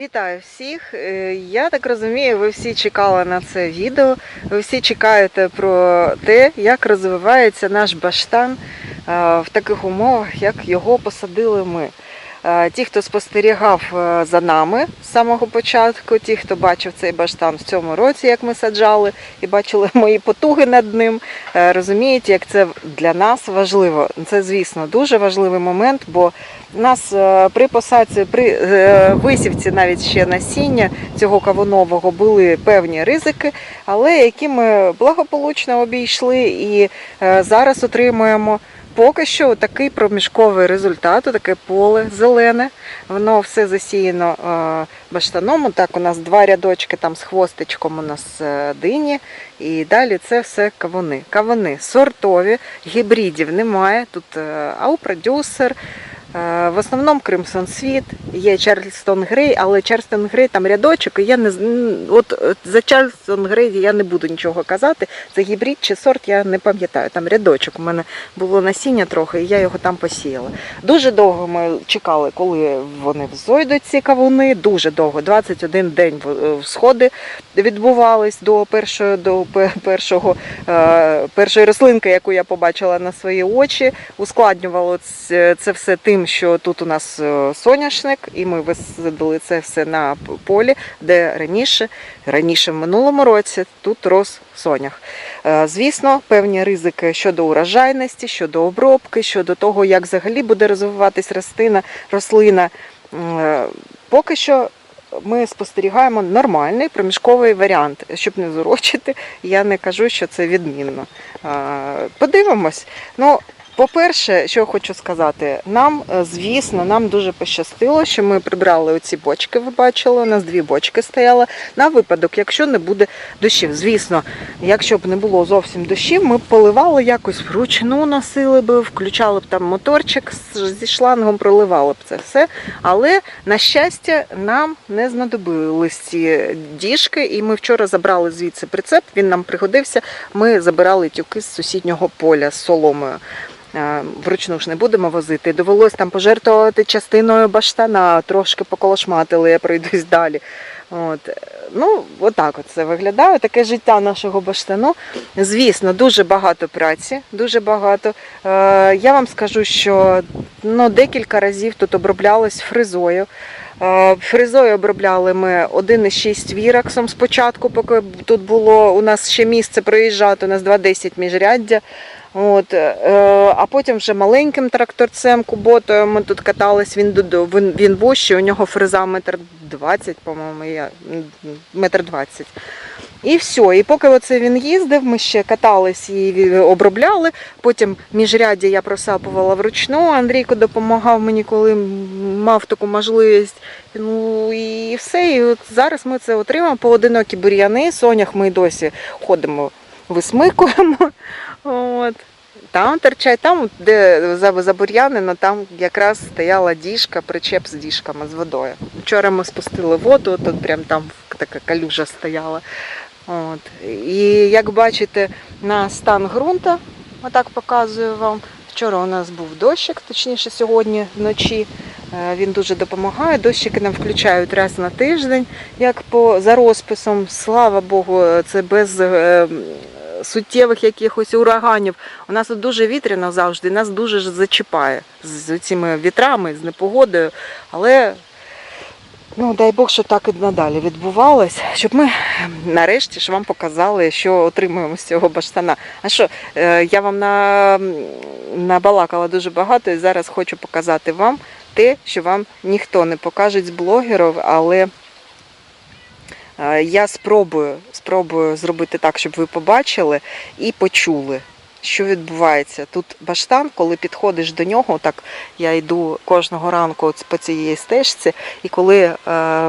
Вітаю всіх! Е, Я так розумію, ви всі чекали на це відео. Ви всі чекаєте про те, як розвивається наш баштан в таких умовах, як його посадили ми. Е, Ті, хто спостерігав е, за нами з самого початку, ті, хто бачив цей баштан в цьому році, як ми саджали, і бачили мої потуги над ним, е, розуміють, як це для нас важливо. Це, звісно, дуже важливий момент, бо нас при посадці, при висівці навіть ще насіння цього кавунового були певні ризики, але які ми благополучно обійшли і зараз отримуємо. Поки що такий проміжковий результат, таке поле зелене, воно все засіяно е, баштаном. Так, у нас два рядочки там з хвостичком у нас е, дині, і далі це все кавуни. Кавуни сортові, гібридів немає. Тут аупродюсер, ау-продюсер, Е, В основному Кримсон Світ, є Чарльстон Грей, але Чарльстон Грей там рядочок, і я не от е, за Чарльстон Грей я не буду нічого казати. Це гібрид чи сорт, я не пам'ятаю. Там рядочок. У мене було насіння трохи, і я його там посіяла. Дуже довго ми чекали, коли вони взойдуть ці кавуни. Дуже довго, 21 день е, всходи відбувались до першого до першого е, першої рослинки, яку я побачила на свої очі. Ускладнювало це все тим, що тут у нас е, соняшник, і ми висадили це все на полі, де раніше, раніше в минулому році тут рос сонях. Е, Звісно, певні ризики щодо урожайності, щодо обробки, щодо того, як взагалі буде розвиватись рослина, рослина. Е, Поки що ми спостерігаємо нормальний проміжковий варіант. Щоб не зурочити, я не кажу, що це відмінно. Подивимось. Ну, по-перше, що хочу сказати, нам, е, звісно, нам дуже пощастило, що ми прибрали оці бочки, ви бачили, у нас дві бочки стояли на випадок, якщо не буде дощів. Звісно, якщо б не було зовсім дощів, ми б поливали якось вручну носили б, включали б там моторчик зі шлангом, проливали б це все. Але на щастя, нам не знадобились ці діжки, і ми вчора забрали звідси прицеп. Він нам пригодився. Ми забирали тюки з сусіднього поля з соломою. Е, Вручну ж не будемо возити. Довелось там пожертвувати частиною баштана, трошки поколошматили, я пройдусь далі. От. Ну, отак от це виглядає. Таке життя нашого баштану. Звісно, дуже багато праці, дуже багато. Е, я вам скажу, що ну, декілька разів тут оброблялось фризою. Е, Фрезою обробляли ми 1,6 віраксом спочатку, поки тут було у нас ще місце проїжджати, у нас 2,10 міжряддя. От, е, а потім вже маленьким тракторцем, куботою ми тут катались, він, він, він вущий, у нього фреза метр 20, по-моєму, метр 20. І все. І поки оце він їздив, ми ще катались і обробляли. Потім міжряддя я просапувала вручну. Андрійко допомагав мені, коли мав таку можливість. Ну і все. І от зараз ми це отримаємо. Поодинокі бур'яни, сонях ми досі ходимо, висмикуємо. От. Там торчать, там, де за- забур'янено, там якраз стояла діжка, причеп з діжками, з водою. Вчора ми спустили воду, тут прям там така калюжа стояла. От. І як бачите, на стан ґрунта, отак показую вам. Вчора у нас був дощик, точніше сьогодні вночі. Е, Він дуже допомагає. Дощики нам включають раз на тиждень, як по за розписом. Слава Богу, це без е, суттєвих якихось ураганів. У нас тут дуже вітряно завжди, нас дуже зачіпає з цими вітрами, з непогодою. Але ну, дай Бог, що так і надалі відбувалось, щоб ми нарешті ж вам показали, що отримуємо з цього баштана. А що, е, я вам на, набалакала дуже багато і зараз хочу показати вам те, що вам ніхто не покаже з блогерів, але я спробую, спробую зробити так, щоб ви побачили і почули. Що відбувається? Тут баштан, коли підходиш до нього, так я йду кожного ранку по цієї стежці, і коли е,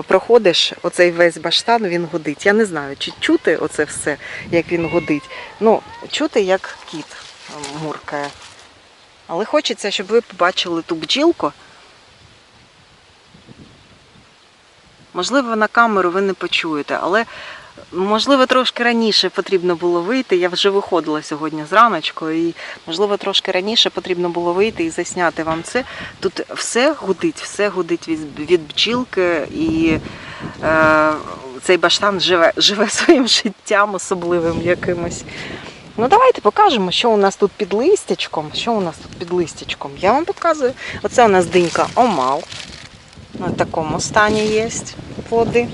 проходиш оцей весь баштан, він гудить. Я не знаю, чи чути оце все, як він гудить. Ну, чути, як кіт е, муркає. Але хочеться, щоб ви побачили ту бджілку. Можливо, на камеру ви не почуєте, але можливо трошки раніше потрібно було вийти. Я вже виходила сьогодні зраночку, і можливо трошки раніше потрібно було вийти і засняти вам це. Тут все гудить, все гудить від бджілки, і е, цей баштан живе, живе своїм життям особливим якимось. Ну, давайте покажемо, що у нас тут під листячком. Що у нас тут під листячком? Я вам показую. Оце у нас динька омал. На такому стані є плоди.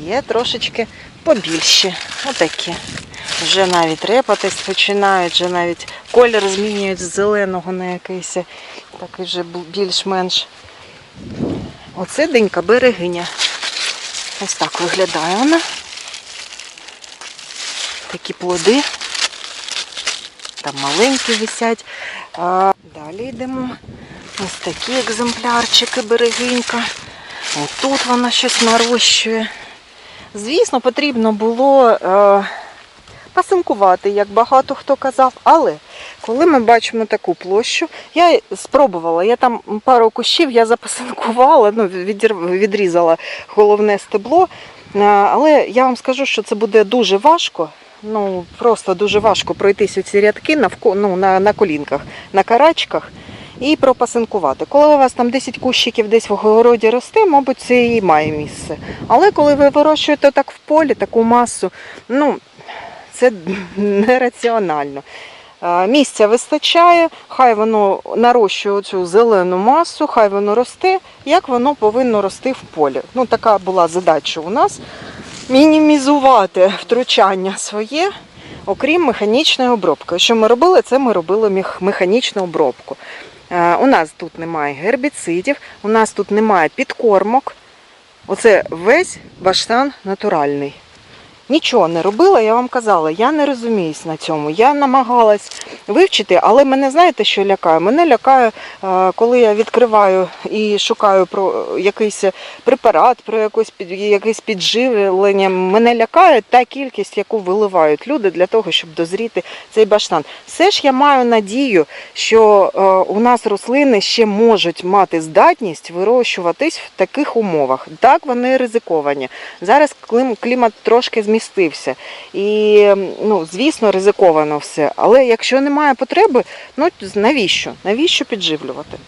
Є трошечки побільші. Отакі. Вже навіть репатись починають, вже навіть колір змінюють з зеленого на якийсь такий вже більш-менш. Оце динька берегиня. Ось так виглядає вона. Такі плоди. Там маленькі висять. А, далі йдемо. Ось такі екземплярчики берегинька. Отут вона щось нарощує. Звісно, потрібно було е, пасинкувати, як багато хто казав, але коли ми бачимо таку площу, я спробувала, я там пару кущів я запасинкувала, ну, відрізала головне стебло. Е, Але я вам скажу, що це буде дуже важко. Ну, просто дуже важко пройтись ці рядки навко, ну, на, на колінках, на карачках і пропасинкувати. Коли у вас там 10 кущиків десь в огороді росте, мабуть, це і має місце. Але коли ви вирощуєте так в полі, таку масу, ну, це нераціонально. Місця вистачає, хай воно нарощує цю зелену масу, хай воно росте, як воно повинно рости в полі. Ну, така була задача у нас мінімізувати втручання своє, окрім механічної обробки. Що ми робили? Це ми робили механічну обробку. Е, У нас тут немає гербіцидів, у нас тут немає підкормок. Оце весь баштан натуральний. Нічого не робила, я вам казала, я не розуміюсь на цьому. Я намагалась вивчити, але мене знаєте, що лякає? Мене лякає, е, коли я відкриваю і шукаю про якийсь препарат, про якось якесь підживлення. Мене лякає та кількість, яку виливають люди для того, щоб дозріти цей баштан. Все ж я маю надію, що е, у нас рослини ще можуть мати здатність вирощуватись в таких умовах. Так, вони ризиковані. Зараз клімат трошки змістився. І, ну, звісно, ризиковано все. Але якщо немає потреби, ну навіщо? Навіщо підживлювати?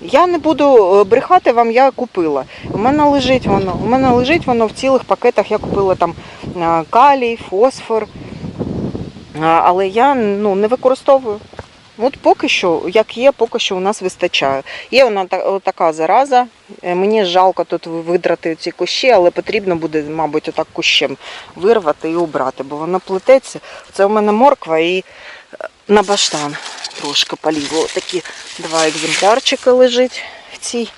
Я не буду е, брехати вам, я купила. У мене лежить воно. У мене лежить воно в цілих пакетах. Я купила там е, калій, фосфор. Але я ну, не використовую. От поки що, як є, поки що у нас вистачає. Є вона така зараза. Е, Мені жалко тут видрати ці кущі, але потрібно буде, мабуть, отак кущем вирвати і убрати, бо воно плететься. Це у мене морква і е, на баштан трошки полізло. Такі два екземплярчики лежить в цій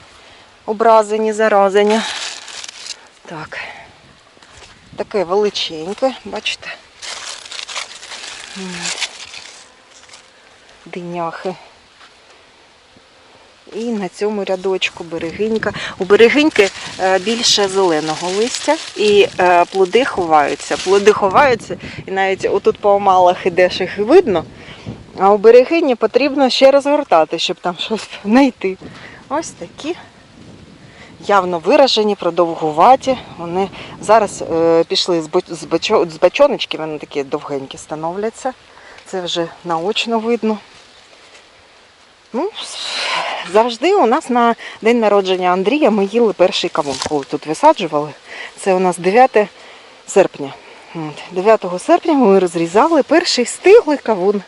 образині, заразині. Так. Таке величеньке, бачите? Диняхи. І на цьому рядочку берегинька. У берегиньки е, більше зеленого листя і е, плоди ховаються. Плоди ховаються, і навіть отут по омалах ідеш їх видно. А у берегині потрібно ще розгортати, щоб там щось знайти. Ось такі явно виражені, продовгуваті. Вони зараз е, пішли з бачоночки, вони такі довгенькі становляться. Це вже наочно видно. Ну, завжди у нас на день народження Андрія ми їли перший кавун, коли тут висаджували. Це у нас 9 серпня. 9 серпня ми розрізали перший стиглий кавун.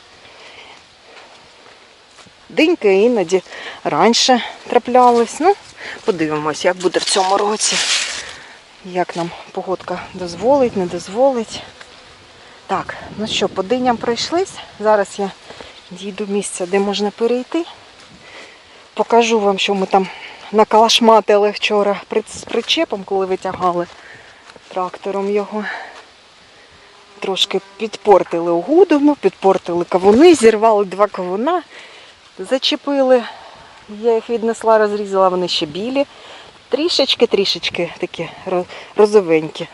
Диньки іноді раніше траплялись. Ну, подивимось, як буде в цьому році. Як нам погодка дозволить, не дозволить. Так, ну що, по диням пройшлись. Зараз я дійду місця, де можна перейти. Покажу вам, що ми там накалашматили вчора з причепом, коли витягали трактором його. Трошки підпортили угодину, підпортили кавуни, зірвали два кавуна, зачепили. Я їх віднесла, розрізала, вони ще білі. Трішечки-трішечки такі розовенькі.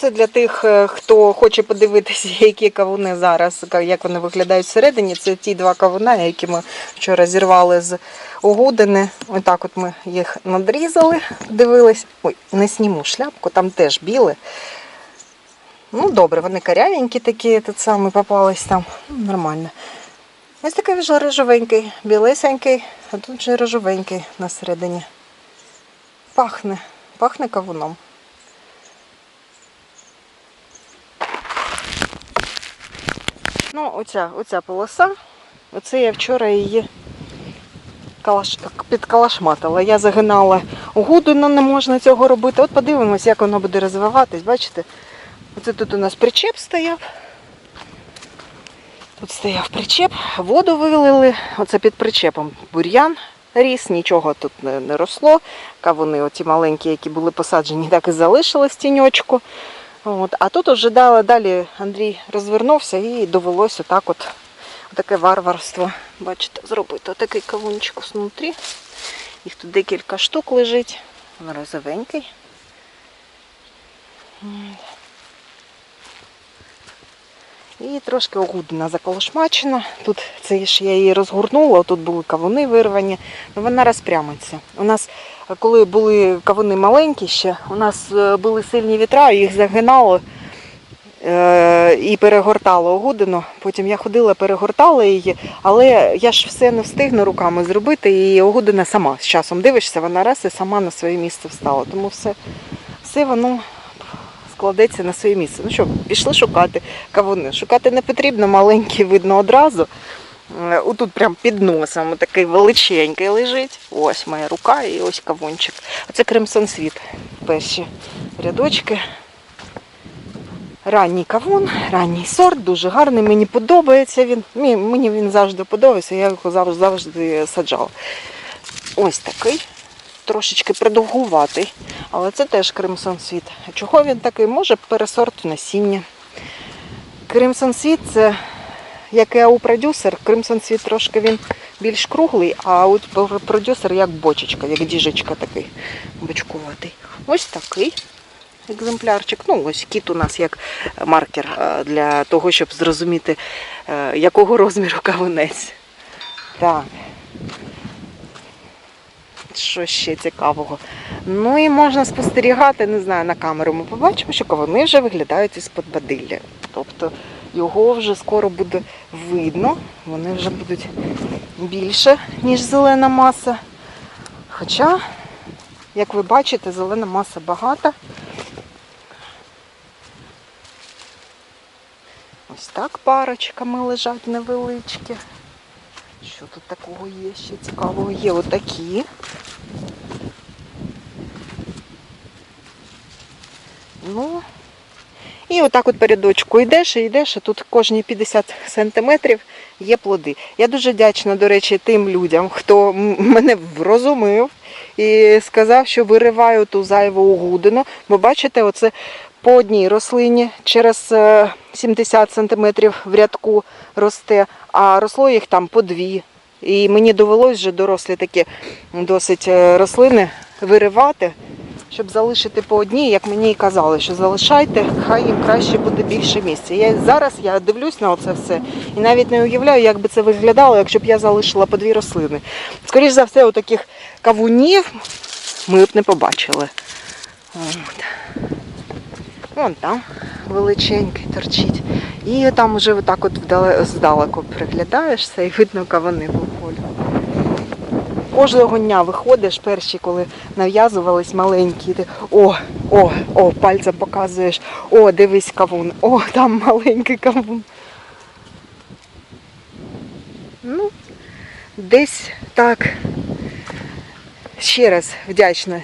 Це для тих, е, хто хоче подивитися, які кавуни зараз, як вони виглядають всередині. Це ті два кавуна, які ми вчора зірвали з угодини. Отак от ми їх надрізали, дивились. Ой, не сніму шляпку, там теж біле. Ну, добре, вони карявенькі такі, тут саме попались там. Ну, Нормально. Ось такий вже рожовенький, білесенький, а тут вже рожовенький на середині. Пахне, пахне кавуном. Ну, оця, оця полоса, оце я вчора її калаш, підкалашматила. Я загинала угоду, ну не можна цього робити. От подивимось, як воно буде розвиватись. Бачите? Оце тут у нас причеп стояв. Тут стояв причеп, воду вилили. Оце під причепом бур'ян ріс, нічого тут не, не росло. Кавуни, оці маленькі, які були посаджені, так і залишились тіньочку. От. А тут уже далі, Андрій розвернувся і довелося отак от, таке варварство. Бачите, зробити отакий кавунчик внутрі. Їх тут декілька штук лежить. Він розовенький. І трошки огудина заколошмачена. Тут це ж я її розгорнула, тут були кавуни вирвані. Ну, вона розпрямиться. У нас, коли були кавуни маленькі ще, у нас е, були сильні вітра, їх загинало е, і перегортало огудину. Потім я ходила, перегортала її, але я ж все не встигну руками зробити, і огудина сама з часом дивишся, вона раз і сама на своє місце встала. Тому все, все воно складеться на своє місце. Ну що, пішли шукати кавуни. Шукати не потрібно, маленькі видно одразу. Е, Отут прям під носом такий величенький лежить. Ось моя рука і ось кавунчик. Оце Кримсон Світ. Перші рядочки. Ранній кавун, ранній сорт, дуже гарний. Мені подобається він. Мені він завжди подобається, я його завжди, завжди саджала. Ось такий. Трошечки придовгуватий, але це теж Кримсон Світ. Чого він такий? Може пересорт насіння. Кримсон Світ це як і у продюсер. Кримсон Світ трошки він більш круглий, а от продюсер як бочечка, як діжечка такий бочкуватий. Ось такий екземплярчик. Ну, ось кіт у нас як маркер е, для того, щоб зрозуміти, е, якого розміру кавунець. Так. Що ще цікавого? Ну і можна спостерігати, не знаю, на камеру ми побачимо, що кавуни вже виглядають із-под бадилля. Тобто його вже скоро буде видно, вони вже будуть більше, ніж зелена маса. Хоча, як ви бачите, зелена маса багата. Ось так парочками лежать невеличкі. Що тут такого є ще цікавого? Є отакі. Ну, і отак от передочку йдеш і йдеш, а тут кожні 50 сантиметрів є плоди. Я дуже вдячна, до речі, тим людям, хто мене врозумив і сказав, що вириваю ту зайву угудину. Бо бачите, оце по одній рослині через е, 70 сантиметрів в рядку росте, а росло їх там по дві. І мені довелось вже дорослі такі досить е, рослини виривати, щоб залишити по одній, як мені і казали, що залишайте, хай їм краще буде більше місця. Я зараз я дивлюсь на це все і навіть не уявляю, як би це виглядало, якщо б я залишила по дві рослини. Скоріше за все, у таких кавунів ми б не побачили. От. Вон там величенький торчить. І там вже отак от здалеку приглядаєшся і видно кавуни виходять. Кожного дня виходиш, перші, коли нав'язувались маленькі, ти о, о, о, пальцем показуєш, о, дивись кавун, о, там маленький кавун. Ну, десь так. Ще раз вдячна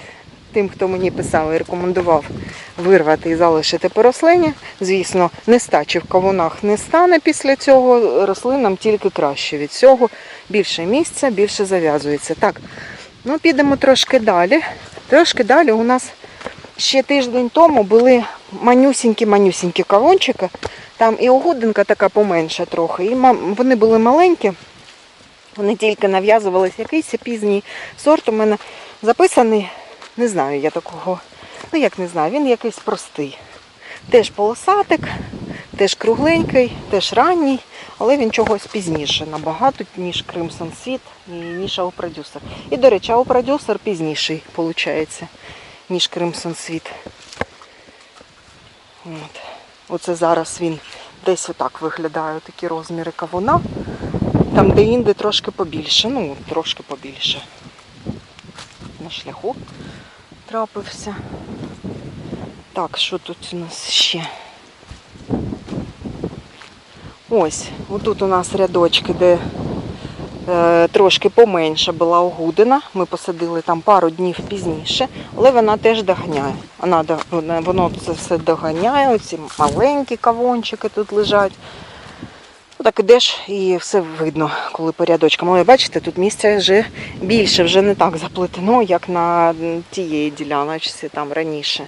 тим, хто мені писав і рекомендував вирвати і залишити по рослині. Звісно, нестачі в кавунах не стане після цього. Рослинам тільки краще від цього. Більше місця, більше зав'язується. Так, ну підемо трошки далі. Трошки далі у нас ще тиждень тому були манюсінькі-манюсінькі кавунчики. Там і огудинка така поменша трохи. І вони були маленькі. Вони тільки нав'язувалися. Якийсь пізній сорт у мене записаний. Не знаю я такого. Ну як не знаю, він якийсь простий. Теж полосатик, теж кругленький, теж ранній, але він чогось пізніше набагато, ніж Crimson Світ ніж Продюсер. І, до речі, Продюсер пізніший, виходить, ніж Crimson Світ. От. Оце зараз він десь отак виглядає, такі розміри кавуна. Там де інде трошки побільше, ну, трошки побільше. На шляху трапився. Так, що тут у нас ще? Ось, отут у нас рядочки, де е, трошки поменше була огудина. Ми посадили там пару днів пізніше, але вона теж доганяє. Вона, воно це все доганяє, оці маленькі кавунчики тут лежать. Ну, Так ідеш і все видно, коли по рядочкам. Але бачите, тут місця вже більше, вже не так заплетено, як на тієї діляночці там раніше.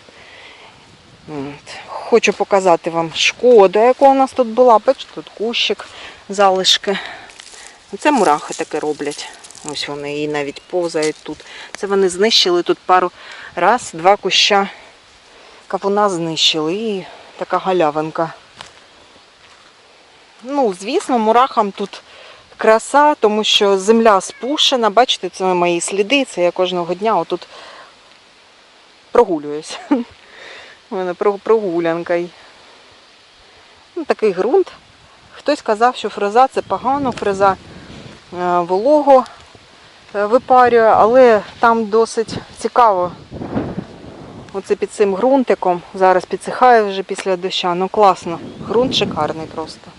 Хочу показати вам шкода, яка у нас тут була. Бачите, тут кущик, залишки. Це мурахи таке роблять. Ось вони і навіть повзають тут. Це вони знищили тут пару раз, два куща кавуна знищили. І така галявинка. Ну, звісно, мурахам тут краса, тому що земля спушена. Бачите, це мої сліди. Це я кожного дня отут прогулююсь. У мене прогулянка. Ну, такий ґрунт. Хтось казав, що фреза це погано, фреза е, волого е, випарює, але там досить цікаво. Оце під цим ґрунтиком. Зараз підсихає вже після доща. Ну класно. Ґрунт шикарний просто.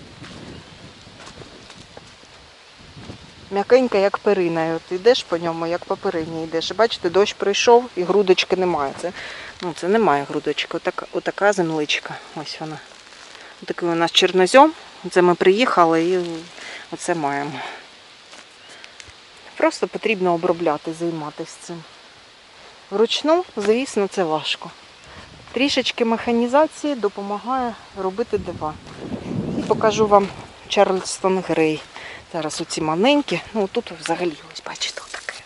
М'якенька, як перина. От йдеш по ньому, як по перині йдеш. Бачите, дощ прийшов і грудочки немає. Це, ну, це немає грудочки. Отака, отака земличка. Ось вона. Такий у нас чорнозьом. Це ми приїхали і оце маємо. Просто потрібно обробляти, займатися цим. Вручну, звісно, це важко. Трішечки механізації допомагає робити дива. Покажу вам Чарльстон Грей. Зараз оці маленькі, ну тут взагалі ось бачите отаке.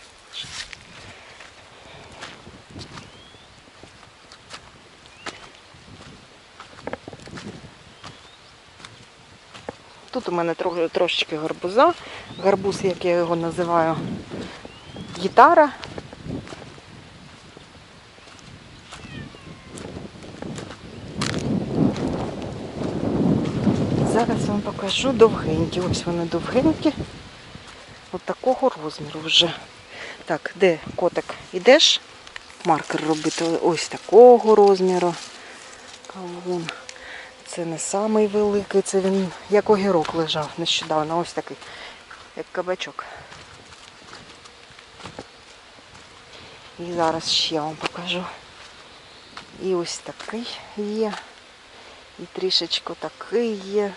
Тут у мене трошечки гарбуза. Гарбуз, як я його називаю, гітара. Зараз вам покажу довгенькі. Ось вони довгенькі. От такого розміру вже. Так, де котик? Ідеш? Маркер робити ось такого розміру. Кавун. Це не самий великий, це він як огірок лежав нещодавно. Ось такий, як кабачок. І зараз ще вам покажу. І ось такий є. І трішечко такий є.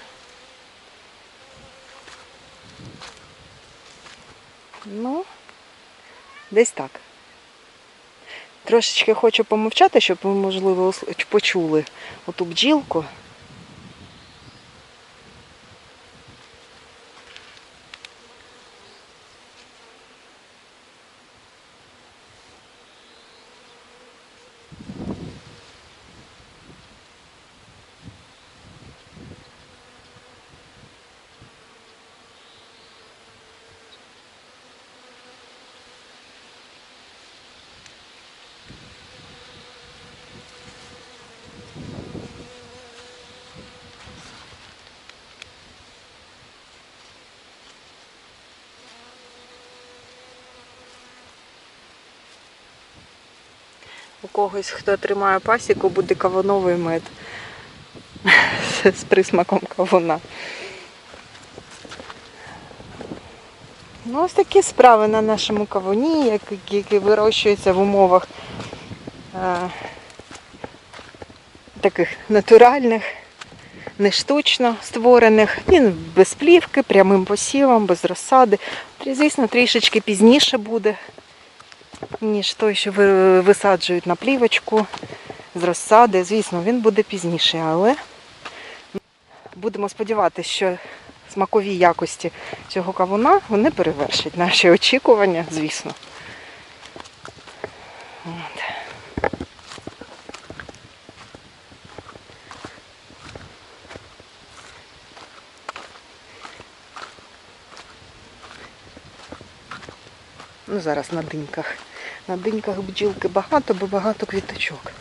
Ну, десь так. Трошечки хочу помовчати, щоб ви, можливо, почули оту бджілку. Когось, хто тримає пасіку, буде кавуновий мед з присмаком кавуна. Ну, ось такі справи на нашому кавуні, які, які вирощуються в умовах е, таких натуральних, не штучно створених. Він без плівки, прямим посівом, без розсади. Звісно, трішечки пізніше буде ніж той, що висаджують на плівочку з розсади. Звісно, він буде пізніше, але будемо сподіватися, що смакові якості цього кавуна вони перевершать наші очікування, звісно. Ну, зараз на диньках. На диньках бджілки багато, бо багато квіточок.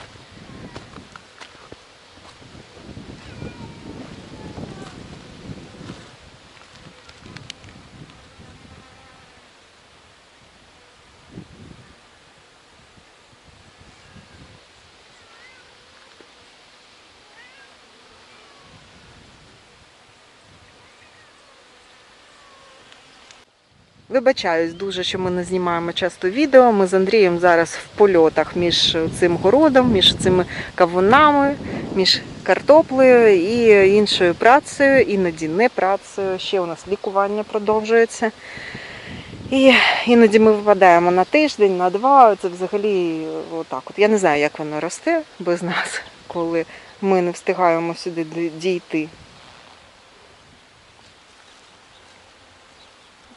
Вибачаюсь дуже, що ми не знімаємо часто відео. Ми з Андрієм зараз в польотах між цим городом, між цими кавунами, між картоплею і іншою працею, іноді не працею. Ще у нас лікування продовжується. І іноді ми випадаємо на тиждень, на два. Це взагалі отак. От я не знаю, як воно росте без нас, коли ми не встигаємо сюди дійти.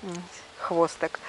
Ось, Хвостик.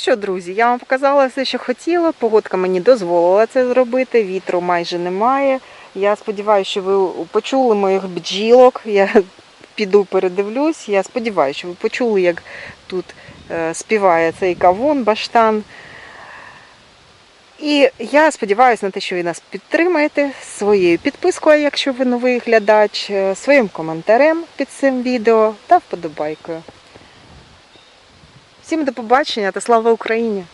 Що, друзі, я вам показала все, що хотіла. Погодка мені дозволила це зробити. Вітру майже немає. Я сподіваюся, що ви почули моїх бджілок. Я піду передивлюсь. Я сподіваюся, що ви почули, як тут е, співає цей кавун, баштан. І я сподіваюся на те, що ви нас підтримаєте своєю підпискою, якщо ви новий глядач, е, своїм коментарем під цим відео та вподобайкою. Всім до побачення та слава Україні!